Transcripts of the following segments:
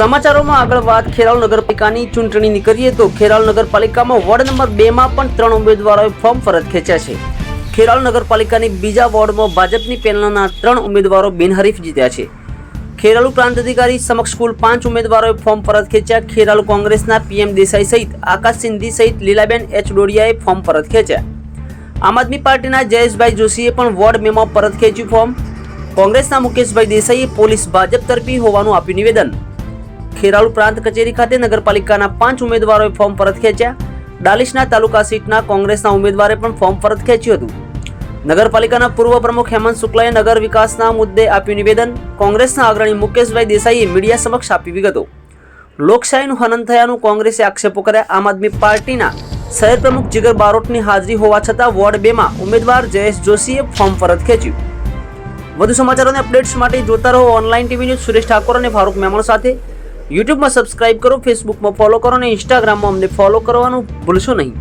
સમાચારોમાં આગળ વાત, ખેરાલ નગરપાલિકાની ચૂંટણીની કરીએ તો ખેરાલ નગરપાલિકામાં વોર્ડ નંબર બે માં પણ ત્રણ ઉમેદવારોએ ફોર્મ ફરજ ખેંચ્યા છે. ખેરાલુ નગરપાલિકાની બીજા વોર્ડમાં ભાજપની પેનલના ત્રણ ઉમેદવારો બિનહરીફ જીત્યા છે. ખેરાલુ પ્રાંત અધિકારી સમક્ષ કુલ પાંચ ઉમેદવારોએ ફોર્મ પરત ખેંચ્યા. ખેરાલુ કોંગ્રેસના પીએમ દેસાઈ સહિત આકાશ સિંધી સહિત લીલાબેન એચ ડોડિયાએ ફોર્મ પરત ખેંચ્યા. આમ આદમી પાર્ટીના જયેશભાઈ જોશીએ પણ વોર્ડ મેમાં પરત ખેંચ્યું ફોર્મ. કોંગ્રેસના મુકેશભાઈ દેસાઈએ પોલીસ ભાજપ તરફી હોવાનું આપ્યું નિવેદન. ખેરાલુ પ્રાંત કચેરી ખાતે નગરપાલિકાના પાંચ ઉમેદવારોએ ફોર્મ પરત ખેંચ્યા. ડાલિશના તાલુકા સીટના કોંગ્રેસના ઉમેદવારે પણ ફોર્મ પરત ખેંચ્યું હતું. નગરપાલિકાના પૂર્વ પ્રમુખ હેમંત શુક્લાએ નગર વિકાસના મુદ્દે આપ્યું નિવેદન. કોંગ્રેસના અગ્રણી મુકેશભાઈ દેસાઈએ મીડિયા સમક્ષ આપી વિગતો. લોકશાહીનું હનન થયાનું કોંગ્રેસે આક્ષેપો કર્યા. આમ આદમી પાર્ટીના શહેર પ્રમુખ જીગર બારોટની હાજરી હોવા છતાં વોર્ડ બેમાં ઉમેદવાર જયેશ જોશીએ ફોર્મ પરત ખેંચ્યું. વધુ સમાચારોને અપડેટ્સ માટે જોતા રહો online TV news Suresh Thakor અને ફારૂક મેમણ સાથે. યુટ્યુબમાં સબસ્ક્રાઇબ કરો ફેસબુકમાં ફોલો કરો અને ઇન્સ્ટાગ્રામમાં અમને ફોલો કરવાનું ભૂલશો નહીં.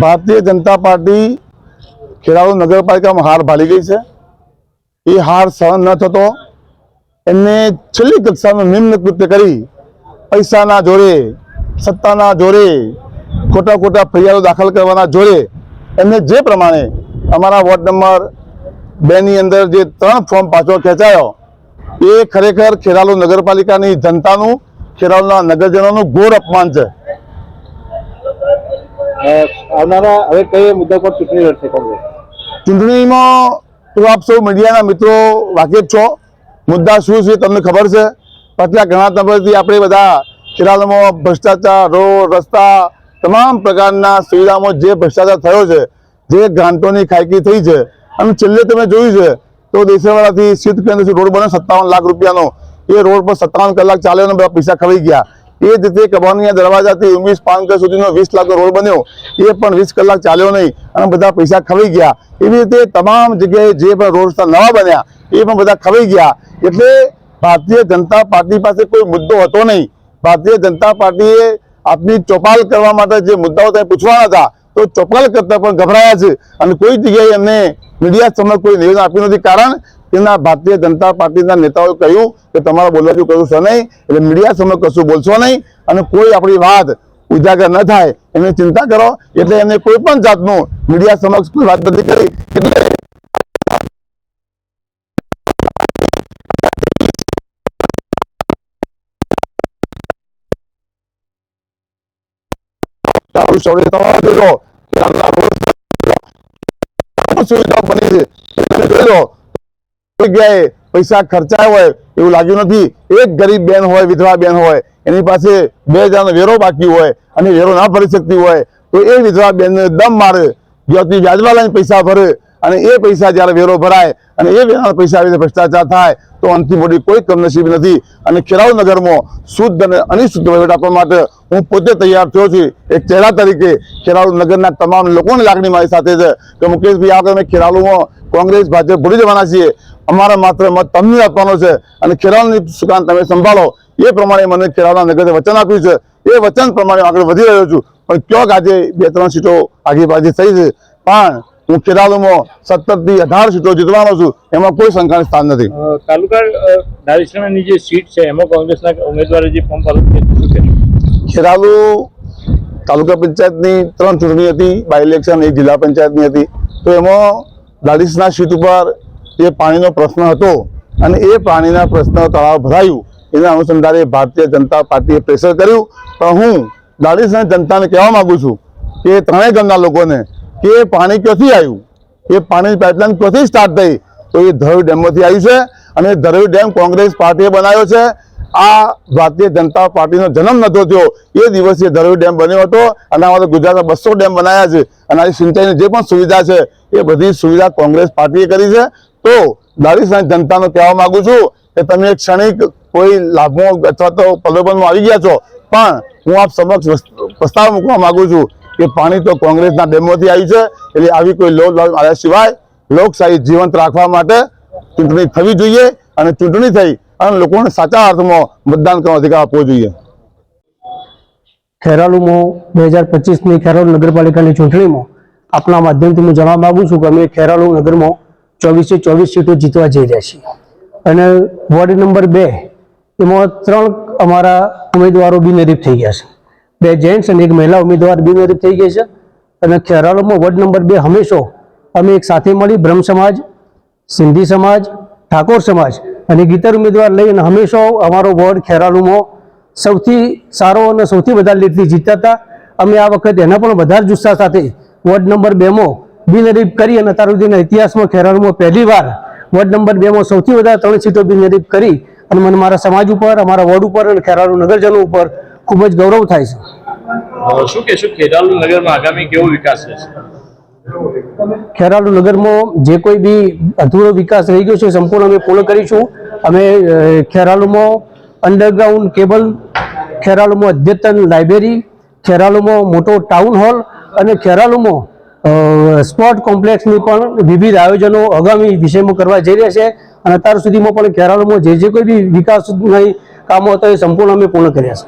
ભારતીય જનતા પાર્ટી ખેરાલુ નગરપાલિકામાં હાર ભાલી ગઈ છે. એ હાર સહન ન થતો એમને છેલ્લી કક્ષાનું નિમ્ન કૃત્ય કરી પૈસાના જોરે સત્તાના જોરે ખોટા ખોટા ફરિયાદો દાખલ કરવાના જોરે એમને જે પ્રમાણે અમારા વોર્ડ નંબર બેની અંદર જે ત્રણ ફોર્મ પાછો ખેંચાયો, એ ખરેખર ખેરાલુ નગરપાલિકાની જનતાનું ખેરાલુના નગરજનોનું ઘોર અપમાન છે. આવનારા હવે કઈ મુદ્દા પર ચૂંટણી લડશે કોંગ્રેસ? ચૂંટણીમાં તો આપ સૌ મીડિયાના મિત્રો વાકેફ છો. મુદ્દા શું છે તમને ખબર છે? પાછલા ઘણા સમયથી આપણે બધા ખેરાલુમાં ભ્રષ્ટાચાર, રોડ, રસ્તા તમામ પ્રકારના સુવિધામાં જે ભ્રષ્ટાચાર થયો છે, જે ગ્રાન્ટોની ખાયકી થઈ છે, અને છેલ્લે તમે જોયું છે, તો દેશવાળાથી સિદ્ધ કેન્દ્ર રોડ બને સત્તાવન લાખ રૂપિયાનો. એ રોડ પર સત્તાવન કલાક ચાલ્યો અને બધા પૈસા ખવાઈ ગયા. એ રીતે કબાનિયા દરવાજાથી ઉમેશ પાનકર સુધીનો વીસ લાખનો રોડ બન્યો. એ પણ વીસ કલાક ચાલ્યો નહીં અને બધા પૈસા ખવાઈ ગયા. એવી રીતે તમામ જગ્યાએ જે પણ રોડ નવા બન્યા, એ પણ બધા ખવાઈ ગયા. એટલે ભારતીય જનતા પાર્ટી પાસે કોઈ મુદ્દો હતો નહીં. ભારતીય જનતા પાર્ટીએ આપની ચોપાલ કરવા માટે જે મુદ્દાઓ ત્યાં પૂછવાના હતા, તો ચોપાલ કરતા પણ ગભરાયા છે. અને કોઈ જગ્યાએ એમને મીડિયા સમક્ષ કોઈ નિવેદન આપ્યું નથી. કારણ તેના ભારતીય જનતા પાર્ટીના નેતાઓએ કહ્યું કે તમારે બોલવાનું કશું છે નહીં, એટલે મીડિયા સમય કશું બોલશો નહીં અને કોઈ આપણી વાત ઉજાગર ન થાય એની ચિંતા કરો, એટલે એમને કોઈ પણ જાતનું મીડિયા સમક્ષ કોઈ વાત નથી કરી, એટલે સૌરે તમારે જોજો કે સુવિધાઓ બની છે. તમે જોજો જગ્યાએ પૈસા ખર્ચાયા હોય, એવું લાગ્યું નથી. એક ગરીબ બેન હોય, વિધવા બેન હોય, એની પાસે બે હજારનો વેરો બાકી હોય અને વેરો ના ભરી શકતી હોય, તો એ વિધવા બેનને દમ મારે જ્યાંથી વ્યાજવા લઈને પૈસા ભરે અને એ પૈસા જ્યારે વેરો ભરાય અને એ વેરાના પૈસા આવી ભ્રષ્ટાચાર થાય, તો અંતિમ મોટી કોઈ કમનસીબ નથી. અને ખેરાવ નગરમાં શુદ્ધ અને અનિશુદ્ધ વહીવટ આપવા માટે હું પોતે તૈયાર થયો છું. એક ચહેરા તરીકે ખેરાવ નગરના તમામ લોકોની લાગણી મારી સાથે છે કે મુકેશભાઈ, આ વખતે અમે ખેરાલુમાં કોંગ્રેસ, ભાજપ ભૂલી જવાના છીએ. અમારા માત્ર મત તમને આપવાનો છે અને ખેરાલુની સુકાન તમે સંભાળો. એ પ્રમાણે મને ખેડાના નગરે વચન આપ્યું છે. એ વચન પ્રમાણે આગળ વધી રહ્યો છું. પણ ક્યાંક આજે બે ત્રણ સીટો આગેબાજી થઈ છે. પણ હું ખેરાલુમાં સત્તરથી અઢાર સીટો જીતવાનો છું. એમાં કોઈ શંકાનું સ્થાન નથી. તાલુકા અ, જે સીટ છે એમાં કોંગ્રેસના ઉમેદવારે જે ફોર્મ ભર્યું છે ખેરાલુ તાલુકા પંચાયતની ત્રણ ચૂંટણી હતી બાય ઇલેક્શન એક જિલ્લા પંચાયતની હતી. તો એમાં દાડીસના સીટ ઉપર જે પાણીનો પ્રશ્ન હતો અને એ પાણીના પ્રશ્ન તળાવ ભરાયું. એના અનુસંધાને ભારતીય જનતા પાર્ટીએ પ્રેશર કર્યું. પણ હું દાડીસના જનતાને કહેવા માગું છું કે ત્રણેય ગામના લોકોને કે એ પાણી ક્યાંથી આવ્યું? એ પાણીની પાઇપલાઇન ક્યાંથી સ્ટાર્ટ થઈ? તો એ ધરોઈ ડેમમાંથી આવ્યું છે અને એ ધરોઈ ડેમ કોંગ્રેસ પાર્ટીએ બનાવ્યો છે. આ ભારતીય જનતા પાર્ટીનો જન્મ નહોતો થયો. એ દિવસે ધરોઈ ડેમ બન્યો હતો અને અમારે ગુજરાતમાં બસો ડેમ બનાવ્યા છે અને આ સિંચાઈની જે પણ સુવિધા છે એ બધી સુવિધા કોંગ્રેસ પાર્ટીએ કરી છે. તો દારીસના જનતાને કહેવા માંગુ છું કે તમે ક્ષણિક કોઈ લાભો અથવા તો પ્રલોભનમાં આવી ગયા છો, પણ હું આપ સમક્ષ પ્રસ્તાવ મૂકવા માંગુ છું કે પાણી તો કોંગ્રેસના ડેમોથી આવ્યું છે, એટલે આવી કોઈ લો લાલ આવ્યા સિવાય લોકશાહી જીવંત રાખવા માટે ચૂંટણી થવી જોઈએ અને ચૂંટણી થઈ અને લોકોને સાચા અર્થમાં મતદાન કરવાનો અધિકાર આપવો જોઈએ. ખેરાલુમાં બે હજાર પચીસની ખેરાલુ નગરપાલિકાની ચૂંટણીમાં આપના માધ્યમથી હું જણાવવા માગું છું કે અમે ખેરાલુ નગરમાં ચોવીસે ચોવીસ સીટો જીતવા જઈ રહ્યા છીએ. અને વોર્ડ નંબર બે, એમાં ત્રણ અમારા ઉમેદવારો બિનહરીફ થઈ ગયા છે. બે જેન્ટ્સ અને એક મહિલા ઉમેદવાર બિનહરીફ થઈ ગઈ છે. અને ખેરાલુમાં વોર્ડ નંબર બે હંમેશો અમે એક સાથે મળી બ્રહ્મ સમાજ, સિંધી સમાજ, ઠાકોર સમાજ અને ગીતર ઉમેદવાર લઈને હંમેશા અમારો વોર્ડ ખેરાલુમાં સૌથી સારો અને સૌથી વધારે લીડથી જીતતા હતા. અમે આ વખતે એના પણ વધારે જુસ્સા સાથે વોર્ડ નંબર બેમાં બિનહરીફ કરી અને અત્યાર સુધીના ઇતિહાસમાં ખેરાલુમાં પહેલી વાર વોર્ડ નંબર બેમાં સૌથી વધારે ત્રણ સીટો બિનહરીફ કરી અને મને મારા સમાજ ઉપર અમારા વોર્ડ ઉપર અને ખેરાલુ નગરજનો ઉપર ખૂબ જ ગૌરવ થાય છે. શું ખેરાલુ નગરમાં આગામી કેવો વિકાસ રહેશે ખેરાલુ નગરમાં જે કોઈ બી અધૂરો વિકાસ રહી ગયો છે સંપૂર્ણ અમે પૂર્ણ કરીશું. અમે ખેરાલુમાં અંડરગ્રાઉન્ડ કેબલ ખેરાલુમાં અદ્યતન લાઇબ્રેરી ખેરાલુમાં મોટો ટાઉન હોલ અને ખેરાલુમાં સ્પોર્ટ કોમ્પ્લેક્સની પણ વિવિધ આયોજનો આગામી વિષયમાં કરવા જઈ રહ્યા છે અને અત્યાર સુધીમાં પણ કેરાળમાં જે જે કોઈ બી વિકાસના કામો હતા એ સંપૂર્ણ અમે પૂર્ણ કર્યા છે.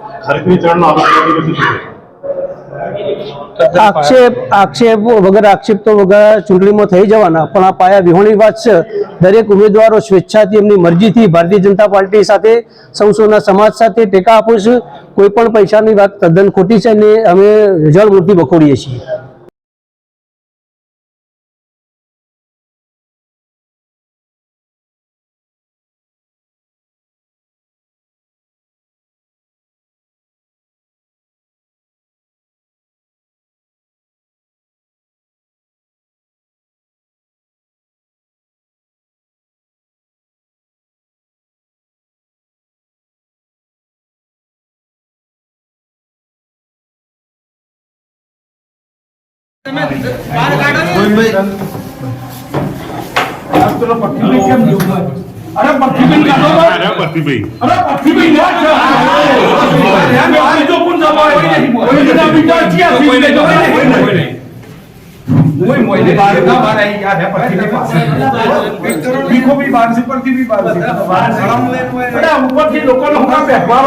આક્ષેપ આક્ષેપ વગર આક્ષેપ તો વગર ચૂંટણીમાં થઈ જવાના પણ આ પાયા વિહોણી વાત છે. દરેક ઉમેદવારો સ્વેચ્છાથી એમની મરજીથી ભારતીય જનતા પાર્ટી સાથે સૌ સમાજ સાથે ટેકા આપું છું. કોઈ પણ પૈસાની વાત તદ્દન ખોટી છે ને અમે જળ મૂર્તિ બખોડીએ છીએ. हाँ, हाँ। अरे पक्की बिल काढो अरे पक्की बिल अरे पक्की बिल या आज जो पण जमा आहे कोणी ना विचारची असेल कोणी नाही कोणी नाही मोई मोई ने बारे ना बारे याद है पत्ती के पास। देखो भी बारसी पर की भी बारसी बारसी बड़ा ऊपर की लोकल होगा व्यवहार